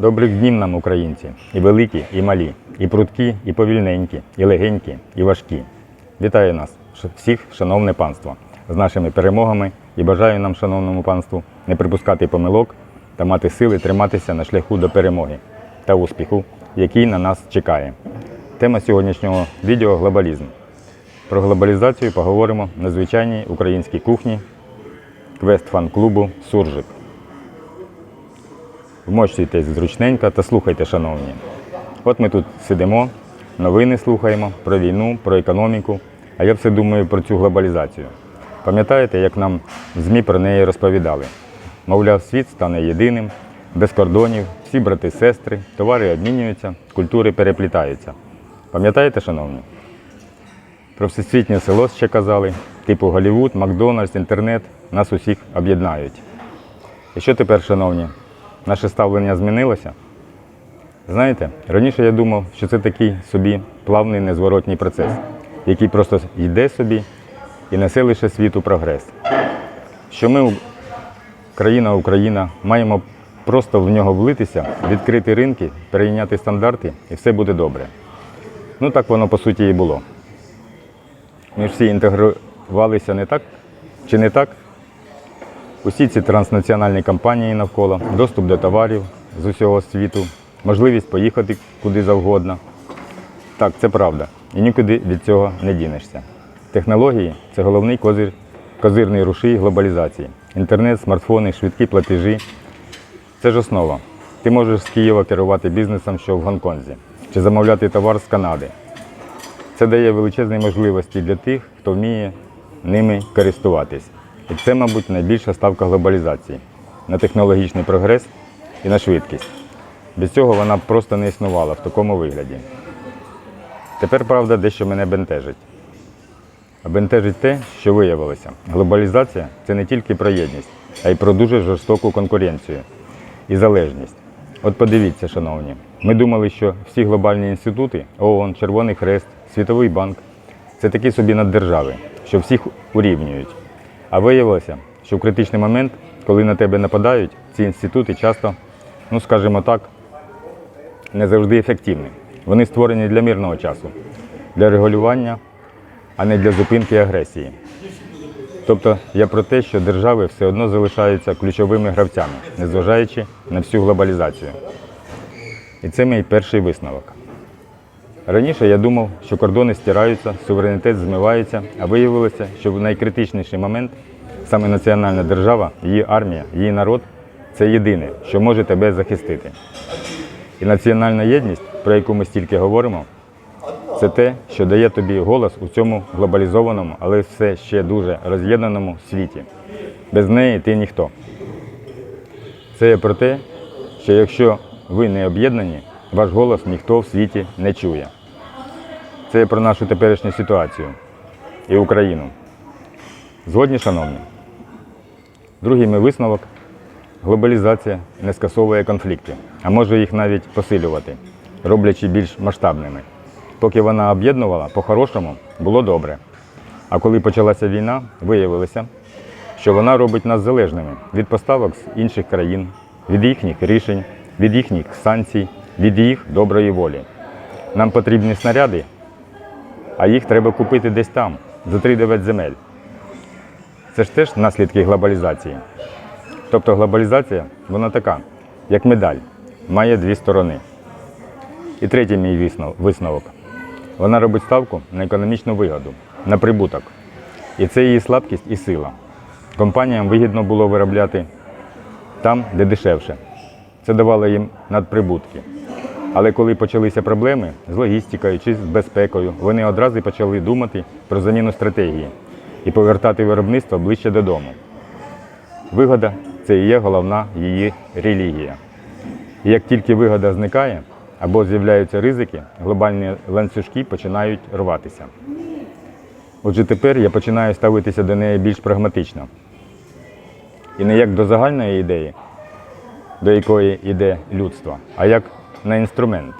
Добрих днів нам, українці, і великі, і малі, і прудкі, і повільненькі, і легенькі, і важкі. Вітаю нас, всіх, шановне панство, з нашими перемогами і бажаю нам, шановному панству, не припускати помилок та мати сили триматися на шляху до перемоги та успіху, який на нас чекає. Тема сьогоднішнього відео глобалізм. Про глобалізацію поговоримо на звичайній українській кухні квест фан-клубу Суржик. Вмощуйтесь зручненько та слухайте, шановні. От ми тут сидимо, новини слухаємо про війну, про економіку, а я все думаю про цю глобалізацію. Пам'ятаєте, як нам в ЗМІ про неї розповідали? Мовляв, світ стане єдиним, без кордонів, всі брати, сестри, товари обмінюються, культури переплітаються. Пам'ятаєте, шановні? Про всесвітнє село ще казали, типу Голівуд, Макдональдс, інтернет нас усіх об'єднають. І що тепер, шановні, наше ставлення змінилося? Знаєте, раніше я думав, що це такий собі плавний незворотній процес, який просто йде собі і несе лише світу прогрес. Що ми, країна Україна, маємо просто в нього влитися, відкрити ринки, перейняти стандарти, і все буде добре. Ну так воно по суті і було. Ми всі інтегрувалися не так чи не так? Усі ці транснаціональні компанії навколо, доступ до товарів з усього світу, можливість поїхати куди завгодно. Так, це правда. І нікуди від цього не дінешся. Технології це головний козир, козирний рушій глобалізації. Інтернет, смартфони, швидкі платежі це ж основа. Ти можеш з Києва керувати бізнесом, що в Гонконзі, чи замовляти товар з Канади. Це дає величезні можливості для тих, хто вміє ними користуватись. І це, мабуть, найбільша ставка глобалізації на технологічний прогрес і на швидкість. Без цього вона б просто не існувала в такому вигляді. Тепер, правда, дещо мене бентежить. А бентежить те, що виявилося. Глобалізація це не тільки про єдність, а й про дуже жорстоку конкуренцію і залежність. От подивіться, шановні, ми думали, що всі глобальні інститути ООН, Червоний Хрест, Світовий банк це такі собі наддержави, що всіх урівнюють. А виявилося, що в критичний момент, коли на тебе нападають, ці інститути часто, ну скажімо так, не завжди ефективні. Вони створені для мирного часу, для регулювання, а не для зупинки агресії. Тобто я про те, що держави все одно залишаються ключовими гравцями, незважаючи на всю глобалізацію. І це мій перший висновок. Раніше я думав, що кордони стираються, суверенітет змивається, а виявилося, що в найкритичніший момент саме національна держава, її армія, її народ це єдине, що може тебе захистити. І національна єдність, про яку ми стільки говоримо, це те, що дає тобі голос у цьому глобалізованому, але все ще дуже роз'єднаному світі. Без неї ти ніхто. Це про те, що якщо ви не об'єднані, ваш голос ніхто в світі не чує. Це про нашу теперішню ситуацію і Україну. Згодні, шановні. Другий мій висновок глобалізація не скасовує конфлікти, а може їх навіть посилювати, роблячи більш масштабними. Поки вона об'єднувала, по-хорошому було добре. А коли почалася війна, виявилося, що вона робить нас залежними від поставок з інших країн, від їхніх рішень, від їхніх санкцій, від їх доброї волі. Нам потрібні снаряди, а їх треба купити десь там, за 3-9 земель. Це ж теж наслідки глобалізації. Тобто глобалізація, вона така, як медаль, має дві сторони. І третій мій висновок. Вона робить ставку на економічну вигоду, на прибуток. І це її слабкість і сила. Компаніям вигідно було виробляти там, де дешевше. Це давало їм надприбутки. Але коли почалися проблеми з логістикою чи з безпекою, вони одразу почали думати про заміну стратегії і повертати виробництво ближче додому. Вигода це і є головна її релігія. І як тільки вигода зникає або з'являються ризики, глобальні ланцюжки починають рватися. Отже, тепер я починаю ставитися до неї більш прагматично. І не як до загальної ідеї, до якої йде людство, а як на інструмент.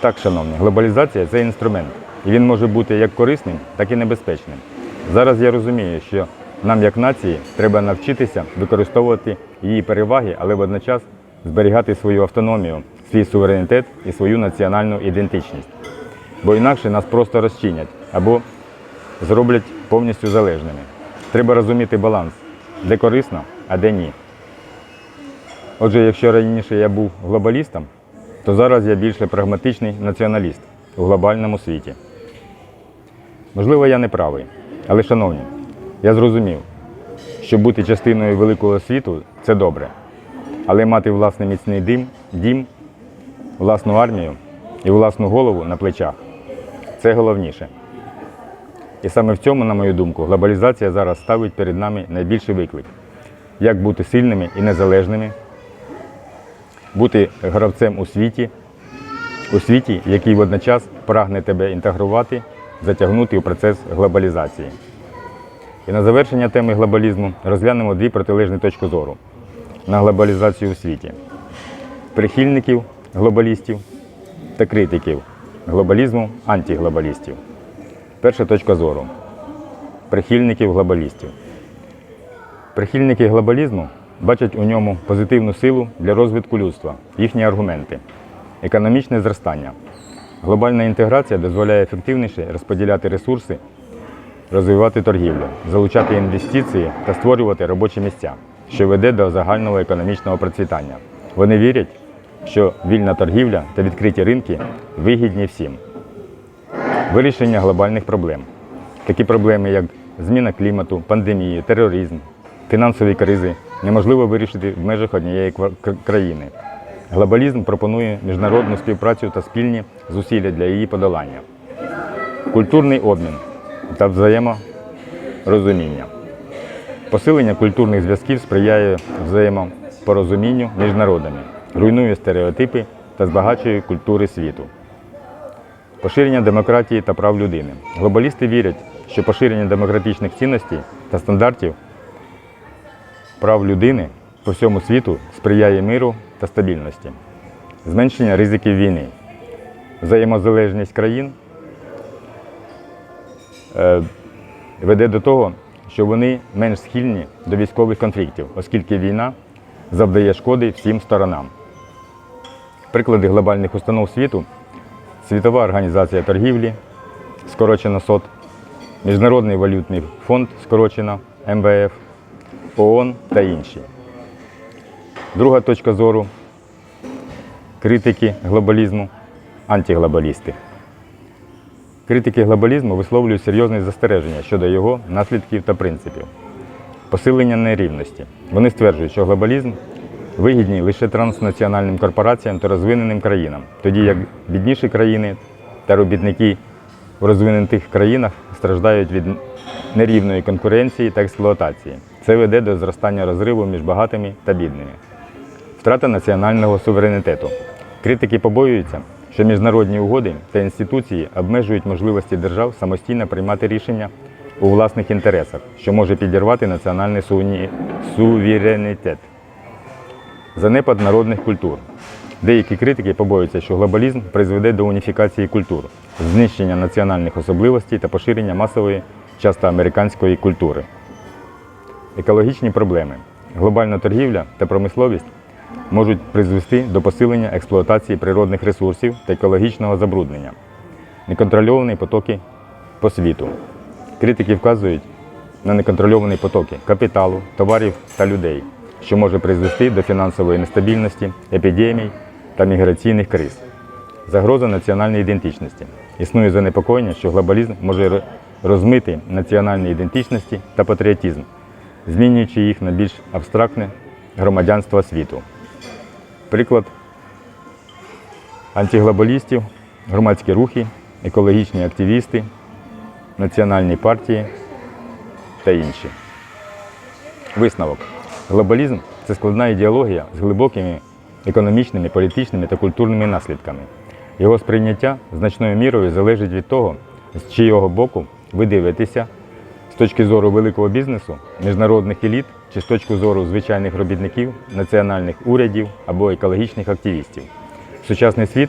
Так, шановні, глобалізація це інструмент. І він може бути як корисним, так і небезпечним. Зараз я розумію, що нам, як нації, треба навчитися використовувати її переваги, але водночас зберігати свою автономію, свій суверенітет і свою національну ідентичність. Бо інакше нас просто розчинять або зроблять повністю залежними. Треба розуміти баланс, де корисно, а де ні. Отже, якщо раніше я був глобалістом, то зараз я більше прагматичний націоналіст у глобальному світі. Можливо, я не правий, але, шановні, я зрозумів, що бути частиною великого світу це добре. Але мати власний міцний дим, дім, власну армію і власну голову на плечах це головніше. І саме в цьому, на мою думку, глобалізація зараз ставить перед нами найбільший виклик. Як бути сильними і незалежними, бути гравцем у світі, у світі, який водночас прагне тебе інтегрувати, затягнути у процес глобалізації. І на завершення теми глобалізму розглянемо дві протилежні точки зору на глобалізацію у світі: прихильників глобалістів та критиків глобалізму антиглобалістів. Перша точка зору прихильників глобалістів. Прихильники глобалізму бачать у ньому позитивну силу для розвитку людства, їхні аргументи, економічне зростання. Глобальна інтеграція дозволяє ефективніше розподіляти ресурси, розвивати торгівлю, залучати інвестиції та створювати робочі місця, що веде до загального економічного процвітання. Вони вірять, що вільна торгівля та відкриті ринки вигідні всім. Вирішення глобальних проблем. Такі проблеми, як зміна клімату, пандемії, тероризм, фінансові кризи, неможливо вирішити в межах однієї країни. Глобалізм пропонує міжнародну співпрацю та спільні зусилля для її подолання. Культурний обмін та взаєморозуміння. Посилення культурних зв'язків сприяє взаємопорозумінню між народами, руйнує стереотипи та збагачує культури світу. Поширення демократії та прав людини. Глобалісти вірять, що поширення демократичних цінностей та стандартів прав людини по всьому світу сприяє миру та стабільності, зменшення ризиків війни, взаємозалежність країн е, веде до того, що вони менш схильні до військових конфліктів, оскільки війна завдає шкоди всім сторонам. Приклади глобальних установ світу. Світова організація торгівлі, скорочено СОТ, Міжнародний валютний фонд, скорочено МВФ, ООН та інші. Друга точка зору критики глобалізму, антиглобалісти. Критики глобалізму висловлюють серйозні застереження щодо його наслідків та принципів. Посилення нерівності. Вони стверджують, що глобалізм вигідний лише транснаціональним корпораціям та розвиненим країнам, тоді як бідніші країни та робітники в розвинених країнах страждають від нерівної конкуренції та експлуатації. Це веде до зростання розриву між багатими та бідними. Втрата національного суверенітету. Критики побоюються, що міжнародні угоди та інституції обмежують можливості держав самостійно приймати рішення у власних інтересах, що може підірвати національний суверенітет. Занепад народних культур. Деякі критики побоюються, що глобалізм призведе до уніфікації культур, знищення національних особливостей та поширення масової, часто американської культури. Екологічні проблеми. Глобальна торгівля та промисловість можуть призвести до посилення експлуатації природних ресурсів та екологічного забруднення, неконтрольовані потоки по світу. Критики вказують на неконтрольовані потоки капіталу, товарів та людей, що може призвести до фінансової нестабільності, епідемій та міграційних криз. Загроза національної ідентичності. Існує занепокоєння, що глобалізм може розмити національні ідентичності та патріотизм, змінюючи їх на більш абстрактне громадянство світу. Приклад антиглобалістів, громадські рухи, екологічні активісти, національні партії та інші. Висновок. Глобалізм це складна ідеологія з глибокими економічними, політичними та культурними наслідками. Його сприйняття значною мірою залежить від того, з чийого боку ви дивитеся з точки зору великого бізнесу, міжнародних еліт чи з точки зору звичайних робітників, національних урядів або екологічних активістів. Сучасний світ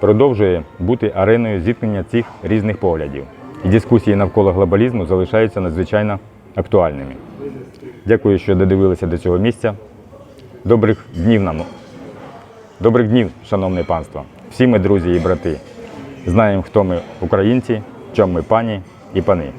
продовжує бути ареною зіткнення цих різних поглядів. І дискусії навколо глобалізму залишаються надзвичайно актуальними. Дякую, що додивилися до цього місця. Добрих днів нам. Добрих днів, шановне панство. Всі ми друзі і брати. Знаємо, хто ми українці, чому ми пані і пани.